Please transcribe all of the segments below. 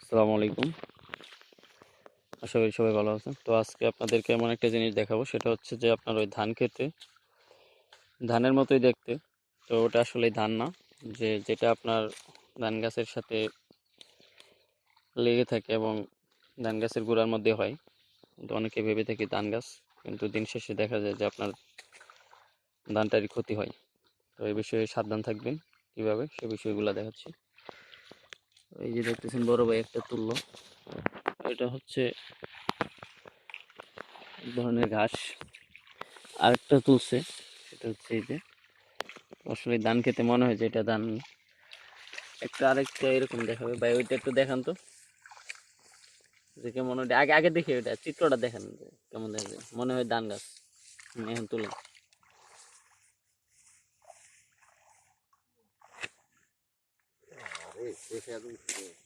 আসসালামু আলাইকুম আশা করি সবাই ভালো আছেন। তো আজকে আপনাদেরকে এমন একটা জিনিস দেখাবো, সেটা হচ্ছে যে আপনার ওই ধান খেতে, ধানের মতোই দেখতে। তো ওটা আসলে ধান না, যে যেটা আপনার ধান গাছের সাথে লেগে থাকে এবং ধান গাছের গোড়ার মধ্যে হয়। কিন্তু অনেকে ভেবে থাকে ধান গাছ, কিন্তু দিন শেষে দেখা যায় যে আপনার ধানটারই ক্ষতি হয়। তো এই বিষয়ে সাবধান থাকবেন কীভাবে? সে বিষয়গুলো দেখাচ্ছি। এই যে দেখতেছেন বড় ভাই একটা তুললো এটা হচ্ছে ধরনের ঘাস। আরেকটা তুলছে, সেটা হচ্ছে এই যে। আসলে ধান খেতে মনে হয় যে এটা ধান একটা আরেকটা এরকম দেখাবে। ভাই, ওইটা একটু দেখান তো। যে কেমন ওইটা আগে আগে দেখি ওইটা। চিত্রটা দেখান কেমন দেখা যায় মনে হয় ধান গাছ। এখন তুলে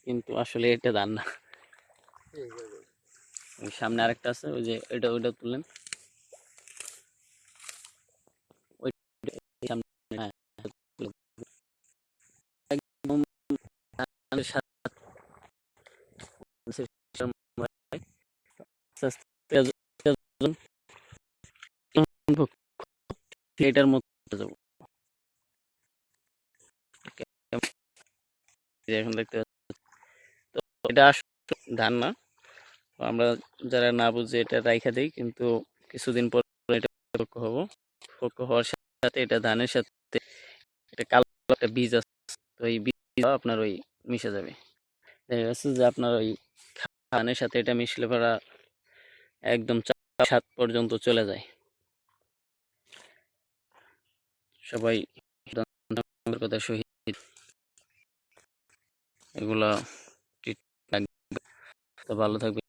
কিন্তু আসলে এটা ধান না সামনে আরেকটা আছে ওই যে এটা ওইটা হ্যাঁ তেজ- এটার মতো যাব এই এখন দেখতে। তো এটা আসলে ধান না। আমরা যারা না বুঝে এটা রাইখা দিই, কিন্তু কিছুদিন পর এটা পক্ক হব পক্ক হওয়ার সাথে এটা ধানের সাথে এটা কালো একটা বীজ আছে, তো এই বীজ আপনার ওই মিশে যাবে। দেখা যাচ্ছে যে আপনার ওই ধানের সাথে এটা মিশলে পরা একদম চার সাত পর্যন্ত চলে যায়। সবাই কথা শহীদ এগুলা ভালো থাকবে